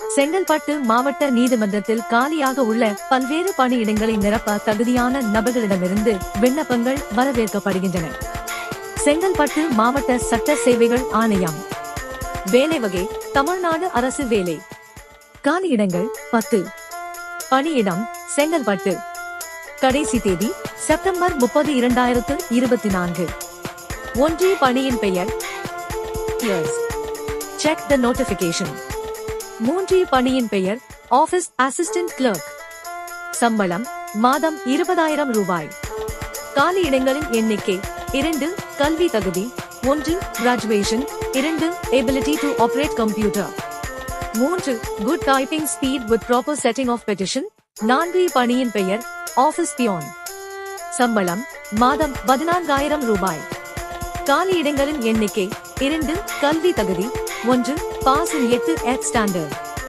செங்கல்பட்டு மாவட்ட நீதிமன்றத்தில் காலியாக உள்ள பல்வேறு பணியிடங்களை நிரப்ப தகுதியான நபர்களிடமிருந்து விண்ணப்பங்கள் வரவேற்கப்படுகின்றன. செங்கல்பட்டு மாவட்ட சட்ட சேவைகள் ஆணையம். வேலை வகை தமிழ்நாடு அரசு வேலை. காலியிடங்கள் பத்து. பணியிடம் செங்கல்பட்டு. கடைசி தேதி செப்டம்பர் முப்பது இரண்டாயிரத்து இருபத்தி நான்கு. ஒன்றிய பணியின் பெயர். செக் த நோட்டிபிகேஷன் மூன்றிய பணியின் பெயர் ஆபீஸ் அசிஸ்டன்ட் கிளர்க் சம்பளம் மாதம் இருபதாயிரம் ரூபாய். காலி இடங்களின் எண்ணிக்கை இரண்டு கல்வி தகுதி ஒன்று கிராஜுவேஷன் இரண்டு எபிலிட்டி டு ஆப்ரேட் கம்ப்யூட்டர் மூன்று good typing speed with proper setting of petition நான்கு பணியின் பெயர் ஆபீஸ் பியோன் சம்பளம் மாதம் பதினான்காயிரம் ரூபாய். காலி இடங்களின் எண்ணிக்கை இரண்டு கல்வி தகுதி ஒன்று பாஸ் இன் எட்டு எட் ஸ்டாண்டர்ட்